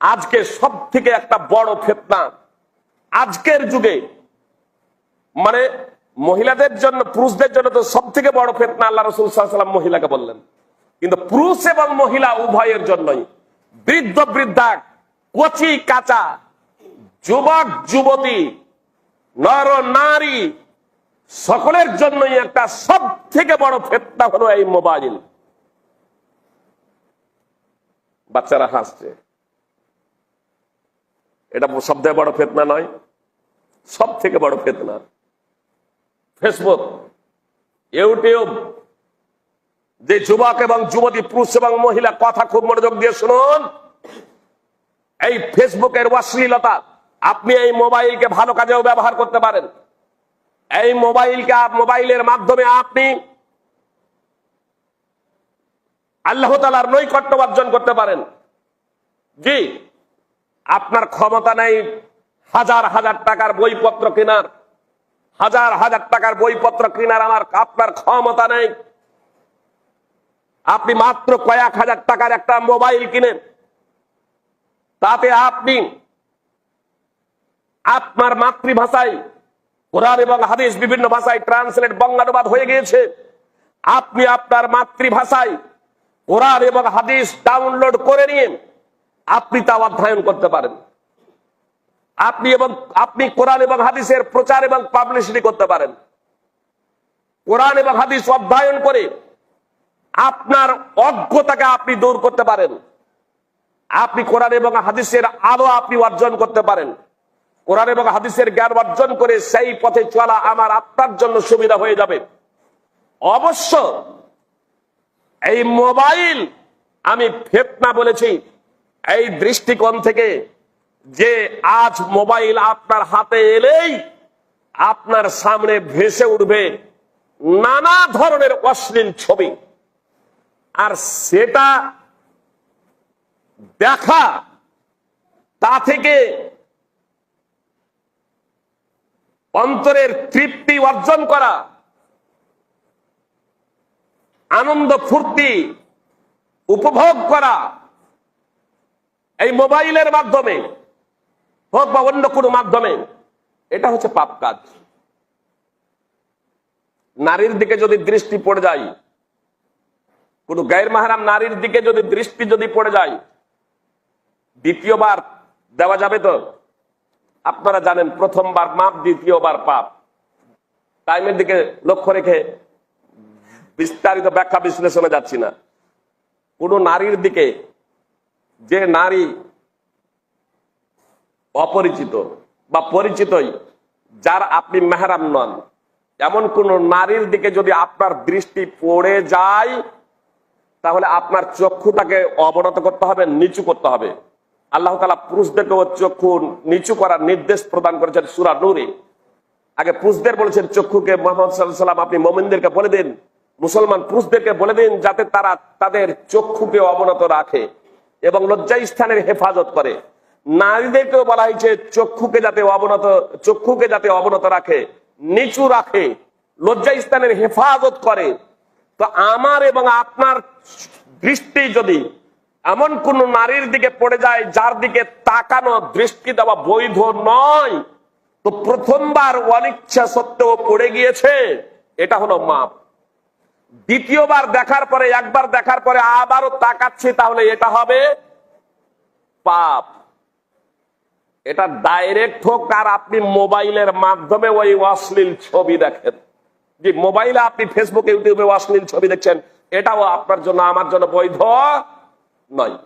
আজকে সব থেকে একটা বড় ফেতনা। আজকের যুগে মানে মহিলাদের জন্য, পুরুষদের জন্য তো সব থেকে বড় ফেতনা আল্লাহ রসুল সাল্লাম মহিলাকে বললেন। কিন্তু পুরুষ এবং মহিলা উভয়ের জন্যই, বৃদ্ধ, বৃদ্ধা, কচি, কাঁচা, যুবক, যুবতী, নর, নারী, সকলের জন্যই একটা সব থেকে বড় ফেতনা হলো এই মোবাইল। বাচ্চারা হাসছে। এটা সব থেকে বড় ফেতনা নয় সব থেকে বড় ফেতনা। ফেসবুক, ইউটিউব, যে যুবক এবং যুবতী, পুরুষ এবং মহিলা, কথা খুব মনোযোগ দিয়ে শুনুন। এই ফেসবুকের অশ্লীলতা, আপনি এই মোবাইলকে ভালো কাজেও ব্যবহার করতে পারেন। এই মোবাইলকে, মোবাইলের মাধ্যমে আপনি আল্লাহ তালার নৈকট্য অর্জন করতে পারেন। জি আপনার ক্ষমতা নেই হাজার হাজার টাকার বইপত্র কেনার, হাজার হাজার টাকার বইপত্র কেনার আমার আপনার ক্ষমতা নেই। আপনি মাত্র কয়েক হাজার টাকার একটা মোবাইল কিনেন, তাতে আপনি আপনার মাতৃভাষায় কোরআন এবং হাদিস বিভিন্ন ভাষায় ট্রান্সলেট বঙ্গানুবাদ হয়ে গিয়েছে। আপনি আপনার মাতৃভাষায় কোরআন এবং হাদিস ডাউনলোড করে নিয়ে আপনি তা অধ্যয়ন করতে পারেন। আপনি এবং আপনি কোরআন এবং হাদিসের প্রচার এবং পাবলিসিটি করতে পারেন। কোরআন এবং হাদিস অধ্যয়ন করে আপনার অজ্ঞতাকে আপনি দূর করতে পারেন। আপনি কোরআন এবং হাদিসের আলো আপনি অর্জন করতে পারেন। কোরআন এবং হাদিসের জ্ঞান অর্জন করে সেই পথে চলা আমার আপনার জন্য সুবিধা হয়ে যাবে। অবশ্য এই মোবাইল আমি ফেতনা বলেছি এই দৃষ্টিকোণ থেকে যে আজ মোবাইল আপনার হাতে এলেই আপনার সামনে ভেসে উঠবে নানা ধরনের অশ্লীল ছবি। আর সেটা দেখা তা থেকে অন্তরের তৃপ্তি অর্জন করা, আনন্দ ফুর্তি উপভোগ করা এই মোবাইলের মাধ্যমে হোক বা অন্য কোনো মাধ্যমে, এটা হচ্ছে পাপ কাজ। নারীর দিকে যদি দৃষ্টি পড়ে যায়, কোন গায়ের মাহারাম নারীর দিকে যদি দৃষ্টি যদি পড়ে যায়, দ্বিতীয়বার দেওয়া যাবে তো? আপনারা জানেন, প্রথমবার মাপ দ্বিতীয়বার পাপ। টাইমের দিকে লক্ষ্য রেখে বিস্তারিত ব্যাখ্যা বিশ্লেষণে যাচ্ছি না। কোন নারীর দিকে যে নারী অপরিচিত বা পরিচিতই, যার আপনি মেহরাম নন, এমন কোন নারীর দিকে যদি আপনার দৃষ্টি পড়ে যায়, তাহলে আপনার চক্ষুটাকে অবনত করতে হবে, নিচু করতে হবে। আল্লাহ তালা পুরুষদেরকেও চক্ষু নিচু করার নির্দেশ প্রদান করেছেন সুরা নুরে। আগে পুরুষদের বলেছেন, চক্ষুকে মোহাম্মদ সাল্লাম আপনি মোমিনদেরকে বলে দিন, মুসলমান পুরুষদেরকে বলে দিন, যাতে তারা তাদের চক্ষুকে অবনত রাখে। এবং লজ্জা স্থানের হেফাজত করে। নারীদেরকেও বলা হয়েছে, চক্ষুকে যাতে অবনত, চক্ষুকে যাতে অবনত রাখে, নিচু রাখে লজ্জা স্থানের হেফাজত করে। তো আমার এবং আপনার দৃষ্টি যদি এমন কোন নারীর দিকে পড়ে যায়, যার দিকে তাকানো, দৃষ্টি দেওয়া বৈধ নয়, তো প্রথমবার অনিচ্ছা সত্ত্বেও পড়ে গিয়েছে, এটা হলো মাপ। দ্বিতীয়বার দেখার পরে, একবার দেখার পরে আবারও তাকাচ্ছি, তাহলে এটা হবে পাপ। এটা ডাইরেক্ট হোক, আর আপনি মোবাইলের মাধ্যমে ওই অশ্লীল ছবি দেখেন। যে মোবাইলে আপনি ফেসবুক ইউটিউবে অশ্লীল ছবি দেখছেন, এটাও আপনার জন্য, আমার জন্য বৈধ নয়।